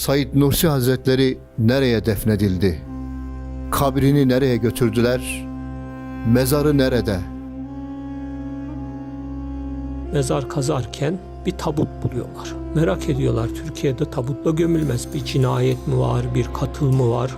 Said Nursi Hazretleri nereye defnedildi? Kabrini nereye götürdüler? Mezarı nerede? Mezar kazarken bir tabut buluyorlar. Merak ediyorlar Türkiye'de tabutla gömülmez. Bir cinayet mi var, bir katıl mı var?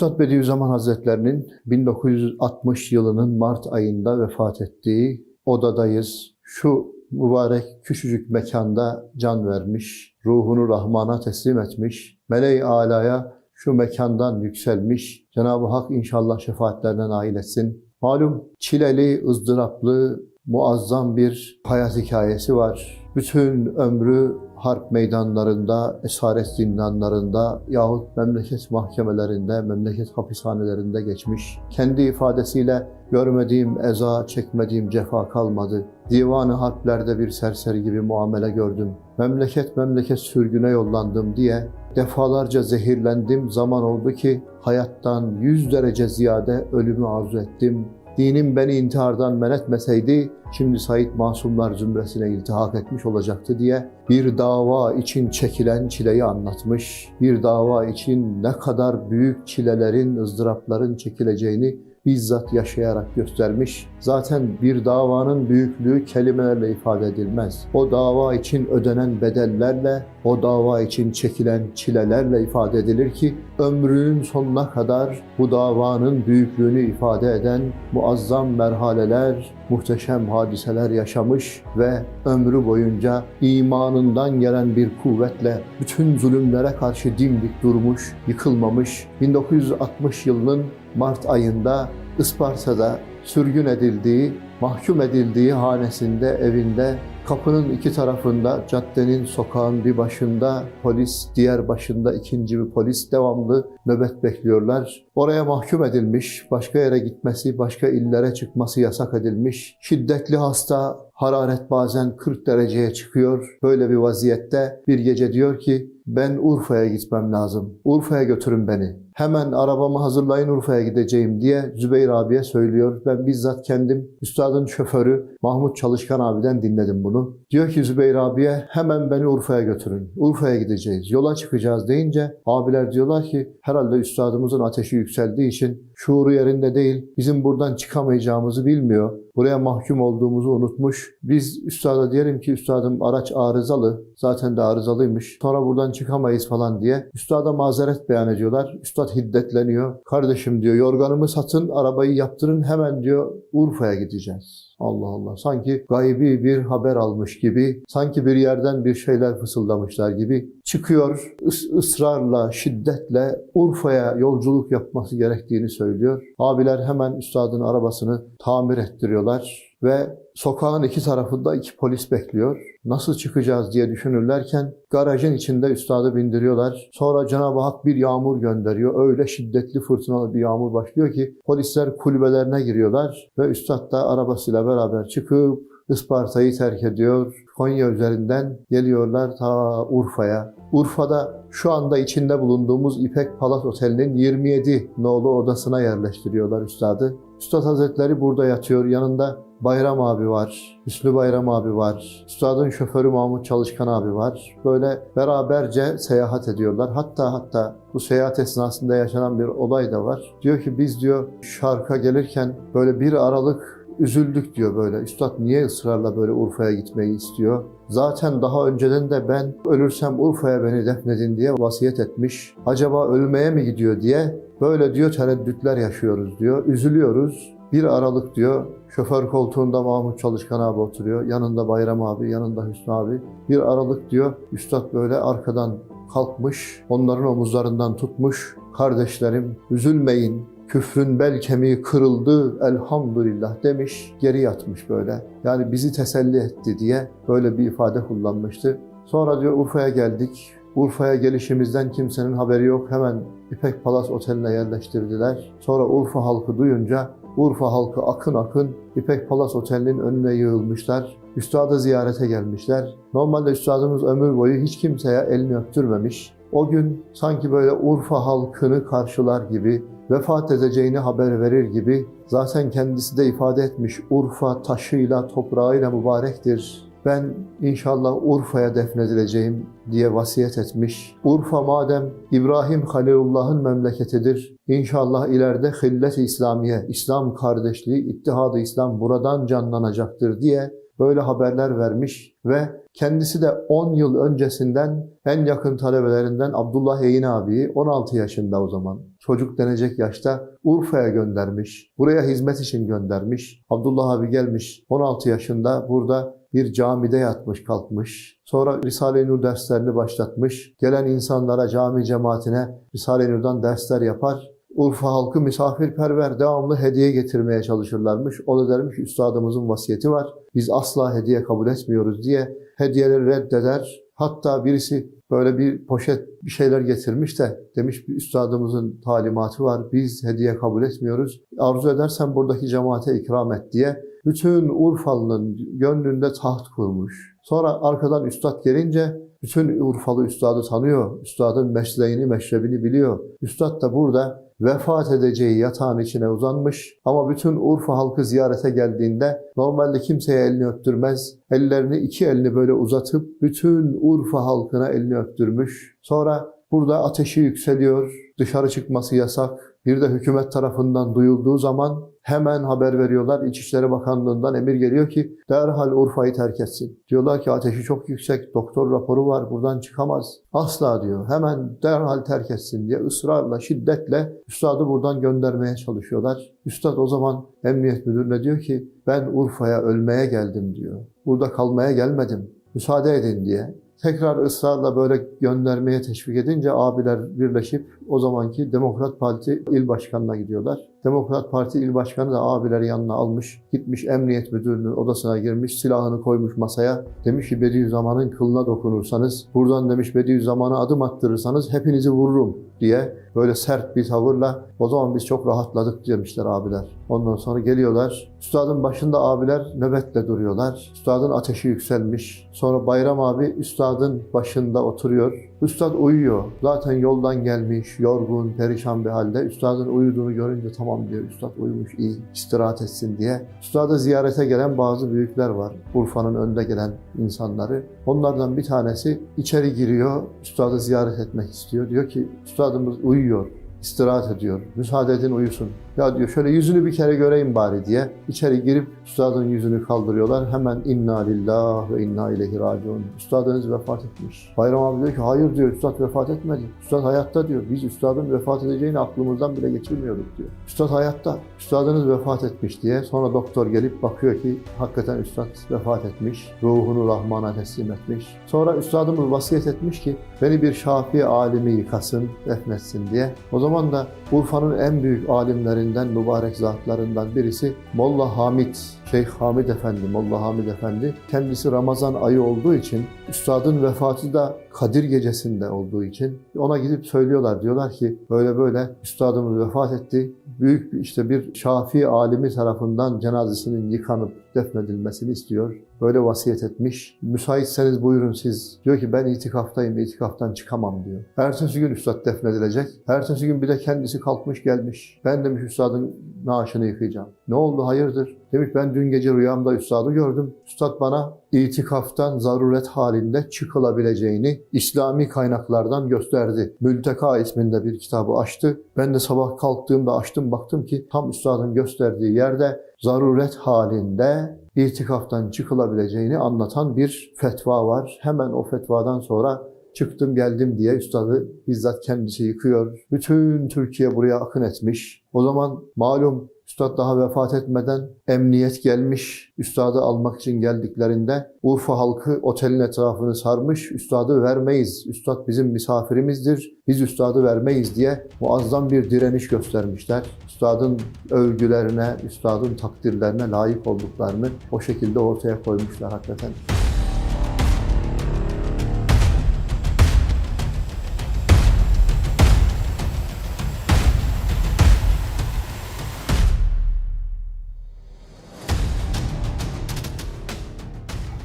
Üstad Bediüzzaman Hazretlerinin 1960 yılının Mart ayında vefat ettiği odadayız. Şu mübarek küçücük mekanda can vermiş, ruhunu Rahman'a teslim etmiş, meleği alaya şu mekandan yükselmiş. Cenab-ı Hak inşallah şefaatlerine nail etsin. Malum çileli, ızdıraplı, muazzam bir hayat hikayesi var. Bütün ömrü harp meydanlarında, esaret zindanlarında yahut memleket mahkemelerinde, memleket hapishanelerinde geçmiş. Kendi ifadesiyle görmediğim eza, çekmediğim cefa kalmadı. Divanı harplerde bir serseri gibi muamele gördüm. Memleket memleket sürgüne yollandım diye defalarca zehirlendim. Zaman oldu ki hayattan yüz derece ziyade ölümü arzu ettim. Dinim beni intihardan men etmeseydi, şimdi Said Masumlar zümresine iltihak etmiş olacaktı diye bir dava için çekilen çileyi anlatmış. Bir dava için ne kadar büyük çilelerin, ızdırapların çekileceğini bizzat yaşayarak göstermiş. Zaten bir davanın büyüklüğü kelimelerle ifade edilmez. O dava için ödenen bedellerle, o dava için çekilen çilelerle ifade edilir ki ömrünün sonuna kadar bu davanın büyüklüğünü ifade eden muazzam merhaleler, muhteşem hadiseler yaşamış ve ömrü boyunca imanından gelen bir kuvvetle bütün zulümlere karşı dimdik durmuş, yıkılmamış. 1960 yılının Mart ayında Isparta'da sürgün edildiği, mahkum edildiği hanesinde, evinde kapının iki tarafında, caddenin, sokağın bir başında polis, diğer başında ikinci bir polis devamlı nöbet bekliyorlar. Oraya mahkum edilmiş, başka yere gitmesi, başka illere çıkması yasak edilmiş. Şiddetli hasta, hararet bazen 40 dereceye çıkıyor. Böyle bir vaziyette bir gece diyor ki ben Urfa'ya gitmem lazım. Urfa'ya götürün beni. Hemen arabamı hazırlayın Urfa'ya gideceğim diye Zübeyir abiye söylüyor. Ben bizzat kendim üstadın şoförü Mahmut Çalışkan abiden dinledim bunu. Diyor ki Zübeyir abiye hemen beni Urfa'ya götürün. Urfa'ya gideceğiz. Yola çıkacağız deyince abiler diyorlar ki herhalde üstadımızın ateşi yükseldiği için şuuru yerinde değil. Bizim buradan çıkamayacağımızı bilmiyor. Buraya mahkum olduğumuzu unutmuş. Biz üstada diyelim ki üstadım araç arızalı. Zaten de arızalıymış. Sonra buradan çıkamayız falan diye. Üstada mazeret beyan ediyorlar. Üstad hiddetleniyor. Kardeşim diyor yorganımı satın, arabayı yaptırın hemen diyor Urfa'ya gideceğiz. Allah Allah. Sanki gaybi bir haber almış gibi, sanki bir yerden bir şeyler fısıldamışlar gibi çıkıyor, ıs- ısrarla, şiddetle Urfa'ya yolculuk yapması gerektiğini söylüyor. Abiler hemen üstadın arabasını tamir ettiriyorlar ve sokağın iki tarafında iki polis bekliyor. Nasıl çıkacağız diye düşünürlerken garajın içinde üstadı bindiriyorlar. Sonra Cenab-ı Hak bir yağmur gönderiyor. Öyle şiddetli fırtınalı bir yağmur başlıyor ki polisler kulübelerine giriyorlar ve üstad da arabasıyla beraber çıkıp Isparta'yı terk ediyor. Konya üzerinden geliyorlar ta Urfa'ya. Urfa'da şu anda içinde bulunduğumuz İpek Palas Oteli'nin 27 nolu odasına yerleştiriyorlar üstadı. Üstad Hazretleri burada yatıyor. Yanında Bayram abi var, Hüsnü Bayram abi var, üstadın şoförü Mahmut Çalışkan abi var. Böyle beraberce seyahat ediyorlar. Hatta hatta bu seyahat esnasında yaşanan bir olay da var. Diyor ki biz diyor şarka gelirken böyle bir aralık üzüldük diyor böyle. Üstad niye ısrarla böyle Urfa'ya gitmeyi istiyor? Zaten daha önceden de ben ölürsem Urfa'ya beni defnedin diye vasiyet etmiş. Acaba ölmeye mi gidiyor diye böyle diyor tereddütler yaşıyoruz diyor. Üzülüyoruz. Bir Aralık diyor şoför koltuğunda Mahmut Çalışkan abi oturuyor. Yanında Bayram abi, yanında Hüsnü abi. Bir Aralık diyor üstad böyle arkadan kalkmış. Onların omuzlarından tutmuş. Kardeşlerim üzülmeyin. küfrün bel kemiği kırıldı elhamdülillah demiş, geri yatmış böyle. Yani bizi teselli etti diye böyle bir ifade kullanmıştı. Sonra diyor Urfa'ya geldik. Urfa'ya gelişimizden kimsenin haberi yok. Hemen İpek Palas Oteli'ne yerleştirdiler. Sonra Urfa halkı duyunca Urfa halkı akın akın İpek Palas Oteli'nin önüne yığılmışlar. Üstadı ziyarete gelmişler. Normalde üstadımız ömür boyu hiç kimseye elini öptürmemiş. O gün sanki böyle Urfa halkını karşılar gibi, vefat edeceğini haber verir gibi zaten kendisi de ifade etmiş Urfa taşıyla toprağıyla mübarektir. Ben inşallah Urfa'ya defnedileceğim diye vasiyet etmiş. Urfa madem İbrahim Halilullah'ın memleketidir. İnşallah ileride hillet-i İslamiye, İslam kardeşliği, İttihadı İslam buradan canlanacaktır diye böyle haberler vermiş ve kendisi de 10 yıl öncesinden en yakın talebelerinden Abdullah Eyin abiyi 16 yaşında o zaman çocuk denecek yaşta Urfa'ya göndermiş. Buraya hizmet için göndermiş. Abdullah abi gelmiş 16 yaşında burada bir camide yatmış kalkmış. Sonra Risale-i Nur derslerini başlatmış. Gelen insanlara cami cemaatine Risale-i Nur'dan dersler yapar. Urfa halkı misafirperver, devamlı hediye getirmeye çalışırlarmış. O da dermiş üstadımızın vasiyeti var. Biz asla hediye kabul etmiyoruz diye hediyeleri reddeder. Hatta birisi böyle bir poşet bir şeyler getirmiş de demiş bir üstadımızın talimatı var. Biz hediye kabul etmiyoruz. Arzu edersen buradaki cemaate ikram et diye bütün Urfalı'nın gönlünde taht kurmuş. Sonra arkadan üstad gelince bütün Urfalı üstadı tanıyor. Üstadın mesleğini, meşrebini biliyor. Üstad da burada vefat edeceği yatağın içine uzanmış ama bütün Urfa halkı ziyarete geldiğinde normalde kimseye elini öptürmez. Ellerini iki elini böyle uzatıp bütün Urfa halkına elini öptürmüş. Sonra burada ateşi yükseliyor, dışarı çıkması yasak. Bir de hükümet tarafından duyulduğu zaman hemen haber veriyorlar. İçişleri Bakanlığı'ndan emir geliyor ki derhal Urfa'yı terk etsin. Diyorlar ki ateşi çok yüksek, doktor raporu var, buradan çıkamaz. Asla diyor. Hemen derhal terk etsin diye ısrarla, şiddetle üstadı buradan göndermeye çalışıyorlar. Üstad o zaman emniyet müdürüne diyor ki ben Urfa'ya ölmeye geldim diyor. Burada kalmaya gelmedim. Müsaade edin diye. Tekrar ısrarla böyle göndermeye teşvik edince abiler birleşip o zamanki Demokrat Parti il başkanına gidiyorlar. Demokrat Parti il başkanı da abileri yanına almış, gitmiş emniyet müdürünün odasına girmiş, silahını koymuş masaya. Demiş ki Bediüzzaman'ın kılına dokunursanız, buradan demiş Bediüzzaman'a adım attırırsanız hepinizi vururum diye böyle sert bir tavırla o zaman biz çok rahatladık demişler abiler. Ondan sonra geliyorlar. Üstadın başında abiler nöbetle duruyorlar. Üstadın ateşi yükselmiş. Sonra Bayram abi üstadın başında oturuyor. Üstad uyuyor. Zaten yoldan gelmiş, yorgun, perişan bir halde. Üstadın uyuduğunu görünce tamam diyor. Üstad uyumuş, iyi, istirahat etsin diye. Üstadı ziyarete gelen bazı büyükler var. Urfa'nın önde gelen insanları. Onlardan bir tanesi içeri giriyor. Üstadı ziyaret etmek istiyor. Diyor ki üstadımız uyuyor istirahat ediyor. Müsaade edin uyusun. Ya diyor şöyle yüzünü bir kere göreyim bari diye içeri girip üstadın yüzünü kaldırıyorlar. Hemen inna lillah ve inna ileyhi raciun. Üstadınız vefat etmiş. Bayram abi diyor ki hayır diyor üstad vefat etmedi. Üstad hayatta diyor. Biz üstadın vefat edeceğini aklımızdan bile geçirmiyorduk diyor. Üstad hayatta. Üstadınız vefat etmiş diye. Sonra doktor gelip bakıyor ki hakikaten üstad vefat etmiş. Ruhunu Rahman'a teslim etmiş. Sonra üstadımız vasiyet etmiş ki beni bir Şafii alimi yıkasın, defnetsin diye. O zaman da Urfa'nın en büyük alimlerinden, mübarek zatlarından birisi Molla Hamid, Şeyh Hamid Efendi, Molla Hamid Efendi. Kendisi Ramazan ayı olduğu için, üstadın vefatı da Kadir gecesinde olduğu için ona gidip söylüyorlar. Diyorlar ki böyle böyle üstadımız vefat etti. Büyük işte bir Şafii alimi tarafından cenazesinin yıkanıp defnedilmesini istiyor. Böyle vasiyet etmiş. Müsaitseniz buyurun siz. Diyor ki ben itikaftayım, itikaftan çıkamam diyor. Ertesi gün üstad defnedilecek. Ertesi gün bir de kendisi kalkmış gelmiş. Ben demiş üstadın naaşını yıkayacağım. Ne oldu hayırdır? Demiş ben dün gece rüyamda üstadı gördüm. Üstad bana itikaftan zaruret halinde çıkılabileceğini İslami kaynaklardan gösterdi. Mülteka isminde bir kitabı açtı. Ben de sabah kalktığımda açtım baktım ki tam üstadın gösterdiği yerde zaruret halinde itikaftan çıkılabileceğini anlatan bir fetva var. Hemen o fetvadan sonra çıktım geldim diye üstadı bizzat kendisi yıkıyor. Bütün Türkiye buraya akın etmiş. O zaman malum Üstad daha vefat etmeden emniyet gelmiş. Üstadı almak için geldiklerinde Urfa halkı otelin etrafını sarmış. Üstadı vermeyiz. Üstad bizim misafirimizdir. Biz üstadı vermeyiz diye muazzam bir direniş göstermişler. üstadın övgülerine, üstadın takdirlerine layık olduklarını o şekilde ortaya koymuşlar hakikaten.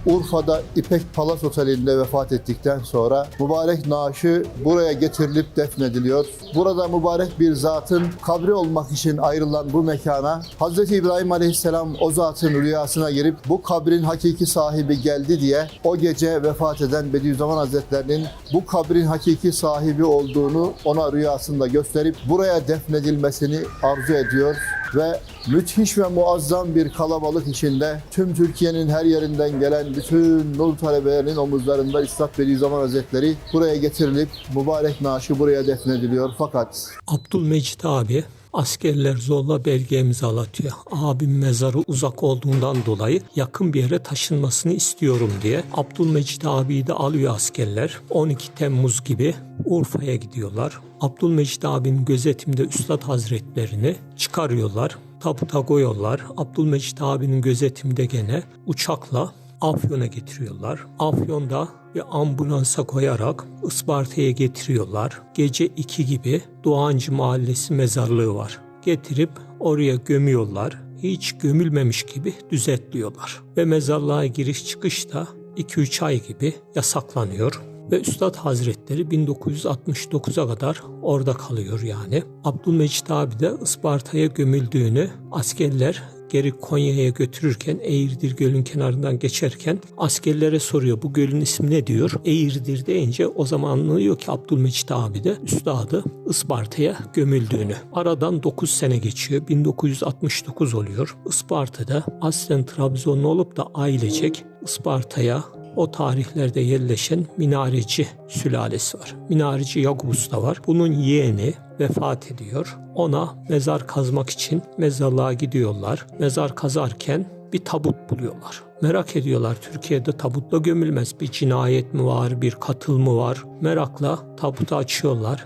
Urfa'da İpek Palas Oteli'nde vefat ettikten sonra mübarek naaşı buraya getirilip defnediliyor. Burada mübarek bir zatın kabri olmak için ayrılan bu mekana Hz. İbrahim Aleyhisselam o zatın rüyasına girip bu kabrin hakiki sahibi geldi diye o gece vefat eden Bediüzzaman Hazretlerinin bu kabrin hakiki sahibi olduğunu ona rüyasında gösterip buraya defnedilmesini arzu ediyor ve müthiş ve muazzam bir kalabalık içinde tüm Türkiye'nin her yerinden gelen bütün Nur talebelerinin omuzlarında İstat Bediüzzaman Hazretleri buraya getirilip mübarek naaşı buraya defnediliyor. Fakat Abdülmecit abi askerler zorla belge imzalatıyor. Abim mezarı uzak olduğundan dolayı yakın bir yere taşınmasını istiyorum diye. Abdülmecit abiyi de alıyor askerler. 12 Temmuz gibi Urfa'ya gidiyorlar. Abdülmecit abinin gözetimde Üstad Hazretlerini çıkarıyorlar. Tabuta koyuyorlar. Abdülmecit abinin gözetimde gene uçakla Afyon'a getiriyorlar. Afyon'da bir ambulansa koyarak Isparta'ya getiriyorlar. Gece 2 gibi Doğancı Mahallesi mezarlığı var. Getirip oraya gömüyorlar. Hiç gömülmemiş gibi düzeltliyorlar. Ve mezarlığa giriş çıkış da 2-3 ay gibi yasaklanıyor. Ve Üstad Hazretleri 1969'a kadar orada kalıyor yani. Abdülmecit abi de Isparta'ya gömüldüğünü askerler geri Konya'ya götürürken Eğirdir Gölü'nün kenarından geçerken askerlere soruyor bu gölün ismi ne diyor. Eğirdir deyince o zaman anlıyor ki Abdülmecit abi de üstadı Isparta'ya gömüldüğünü. Aradan 9 sene geçiyor. 1969 oluyor. Isparta'da aslen Trabzonlu olup da ailecek Isparta'ya o tarihlerde yerleşen minareci sülalesi var. Minareci Yakubus da var. Bunun yeğeni vefat ediyor. Ona mezar kazmak için mezarlığa gidiyorlar. Mezar kazarken bir tabut buluyorlar. Merak ediyorlar Türkiye'de tabutla gömülmez. Bir cinayet mi var, bir katıl mı var? Merakla tabutu açıyorlar.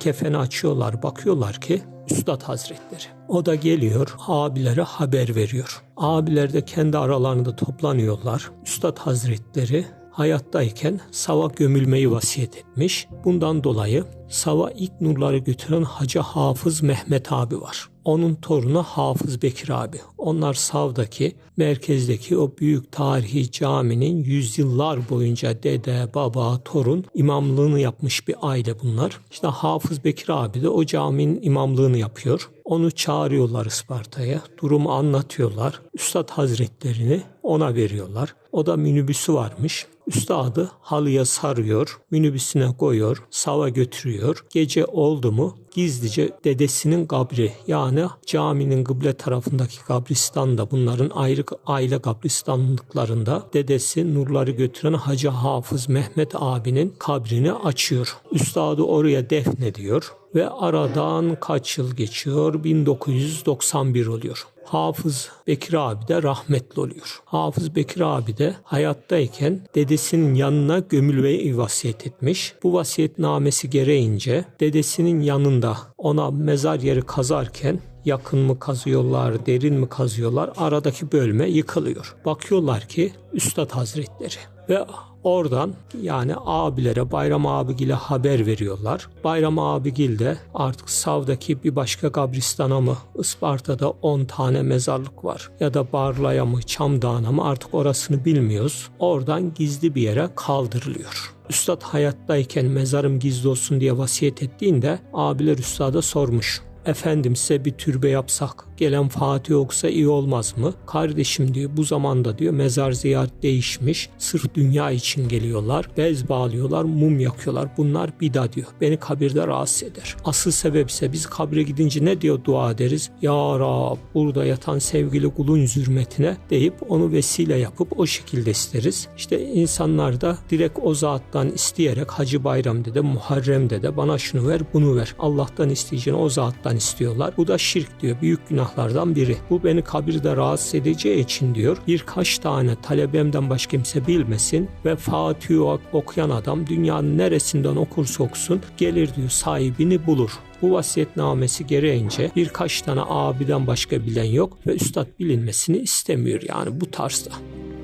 Kefeni açıyorlar. Bakıyorlar ki Üstad Hazretleri. O da geliyor abilere haber veriyor. Abiler de kendi aralarında toplanıyorlar. Üstad Hazretleri hayattayken Sav'a gömülmeyi vasiyet etmiş. Bundan dolayı Sav'a ilk nurları götüren Hacı Hafız Mehmet abi var. Onun torunu Hafız Bekir abi. Onlar Sav'daki, merkezdeki o büyük tarihi caminin yüzyıllar boyunca dede, baba, torun imamlığını yapmış bir aile bunlar. İşte Hafız Bekir abi de o caminin imamlığını yapıyor. Onu çağırıyorlar Isparta'ya. Durumu anlatıyorlar. Üstad Hazretlerini ona veriyorlar. O da minibüsü varmış. Üstadı halıya sarıyor, minibüsüne koyuyor, sava götürüyor. Gece oldu mu gizlice dedesinin kabri yani caminin kıble tarafındaki kabristanda bunların ayrı aile kabristanlıklarında dedesi nurları götüren Hacı Hafız Mehmet abinin kabrini açıyor. Üstadı oraya defnediyor ve aradan kaç yıl geçiyor? 1991 oluyor. Hafız Bekir abi de rahmetli oluyor. Hafız Bekir abi de hayattayken dedesinin yanına gömülmeyi vasiyet etmiş. Bu vasiyetnamesi gereğince dedesinin yanında ona mezar yeri kazarken yakın mı kazıyorlar, derin mi kazıyorlar aradaki bölme yıkılıyor. Bakıyorlar ki Üstad Hazretleri ve Oradan yani abilere Bayram abigile haber veriyorlar. Bayram abigil de artık Sav'daki bir başka kabristana mı Isparta'da 10 tane mezarlık var ya da Barla'ya mı Çamdağ'a mı artık orasını bilmiyoruz. Oradan gizli bir yere kaldırılıyor. Üstad hayattayken mezarım gizli olsun diye vasiyet ettiğinde abiler üstada sormuş. Efendim size bir türbe yapsak gelen Fatih yoksa iyi olmaz mı? Kardeşim diyor bu zamanda diyor mezar ziyaret değişmiş. Sırf dünya için geliyorlar. Bez bağlıyorlar, mum yakıyorlar. Bunlar bida diyor. Beni kabirde rahatsız eder. Asıl sebep ise biz kabre gidince ne diyor dua ederiz? Ya Rab burada yatan sevgili kulun zürmetine deyip onu vesile yapıp o şekilde isteriz. İşte insanlar da direkt o zattan isteyerek Hacı Bayram dede, Muharrem dede bana şunu ver bunu ver. Allah'tan isteyeceğini o zattan yapmaktan istiyorlar. Bu da şirk diyor. Büyük günahlardan biri. Bu beni kabirde rahatsız edeceği için diyor. Birkaç tane talebemden başka kimse bilmesin ve Fatih'i okuyan adam dünyanın neresinden okursa okusun gelir diyor sahibini bulur. Bu vasiyetnamesi gereğince birkaç tane abiden başka bilen yok ve üstad bilinmesini istemiyor yani bu tarzda.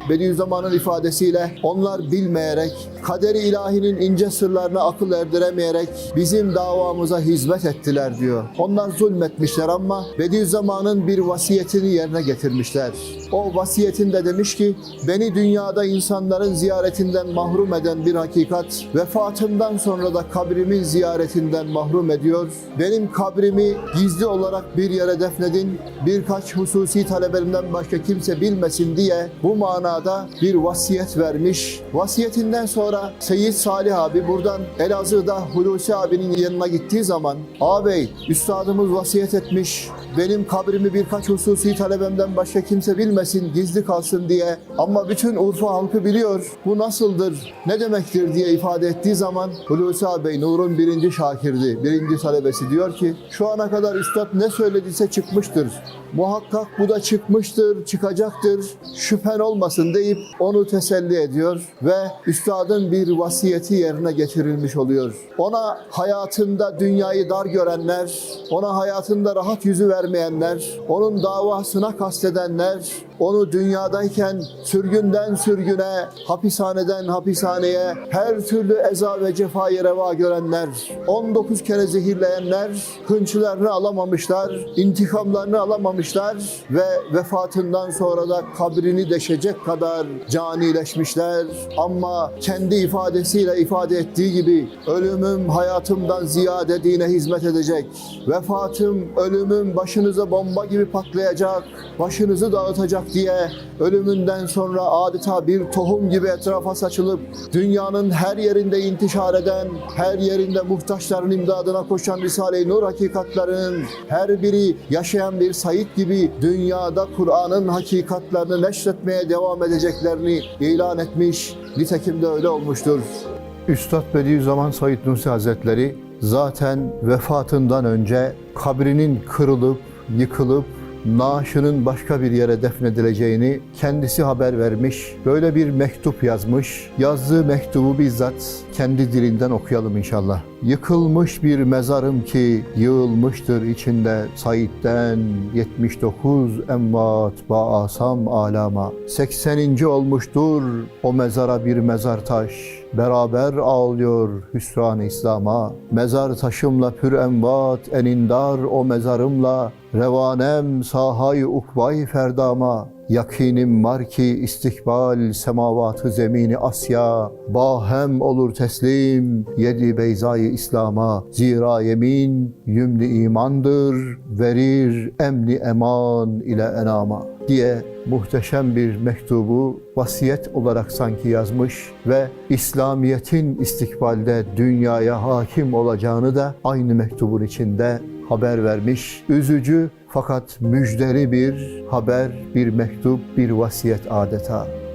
Bediüzzaman'ın ifadesiyle onlar bilmeyerek, kaderi ilahinin ince sırlarına akıl erdiremeyerek bizim davamıza hizmet ettiler diyor. Onlar zulmetmişler ama Bediüzzaman'ın bir vasiyetini yerine getirmişler. O vasiyetinde demiş ki, beni dünyada insanların ziyaretinden mahrum eden bir hakikat, vefatımdan sonra da kabrimin ziyaretinden mahrum ediyor. Benim kabrimi gizli olarak bir yere defnedin, birkaç hususi talebelerimden başka kimse bilmesin diye bu manada bir vasiyet vermiş. Vasiyetinden sonra Seyyid Salih abi buradan Elazığ'da Hulusi abinin yanına gittiği zaman ağabey üstadımız vasiyet etmiş benim kabrimi birkaç hususi talebemden başka kimse bilmesin gizli kalsın diye ama bütün Urfa halkı biliyor bu nasıldır ne demektir diye ifade ettiği zaman Hulusi abi Nur'un birinci şakirdi birinci talebesi diyor ki şu ana kadar üstad ne söylediyse çıkmıştır muhakkak bu da çıkmıştır çıkacaktır şüphen olmasın deyip onu teselli ediyor ve üstadın bir vasiyeti yerine getirilmiş oluyor. Ona hayatında dünyayı dar görenler, ona hayatında rahat yüzü vermeyenler, onun davasına kastedenler, onu dünyadayken sürgünden sürgüne, hapishaneden hapishaneye, her türlü eza ve cefayı reva görenler, 19 kere zehirleyenler, hınçlarını alamamışlar, intikamlarını alamamışlar ve vefatından sonra da kabrini deşecek kadar canileşmişler. Ama kendi ifadesiyle ifade ettiği gibi ölümüm hayatımdan ziyade dine hizmet edecek. Vefatım, ölümüm başınıza bomba gibi patlayacak, başınızı dağıtacak diye ölümünden sonra adeta bir tohum gibi etrafa saçılıp dünyanın her yerinde intişar eden, her yerinde muhtaçların imdadına koşan Risale-i Nur hakikatlarının her biri yaşayan bir Said gibi dünyada Kur'an'ın hakikatlerini neşretmeye devam edeceklerini ilan etmiş. Nitekim de öyle olmuştur. Üstad Bediüzzaman Said Nursi Hazretleri zaten vefatından önce kabrinin kırılıp, yıkılıp naaşının başka bir yere defnedileceğini kendisi haber vermiş. Böyle bir mektup yazmış. Yazdığı mektubu bizzat kendi dilinden okuyalım inşallah. Yıkılmış bir mezarım ki yığılmıştır içinde Said'den 79 emvat baasam alama. 80. olmuştur o mezara bir mezar taş. Beraber ağlıyor hüsran İslam'a. Mezar taşımla pür envat enindar o mezarımla revanem sahayı ukbay ferdama. Yakinim var ki istikbal semavatı zemini Asya Bahem olur teslim yedi beyzayı İslam'a Zira yemin yümlü imandır Verir emni eman ile enama diye muhteşem bir mektubu vasiyet olarak sanki yazmış ve İslamiyet'in istikbalde dünyaya hakim olacağını da aynı mektubun içinde haber vermiş. Üzücü fakat müjdeli bir haber, bir mektup, bir vasiyet adeta.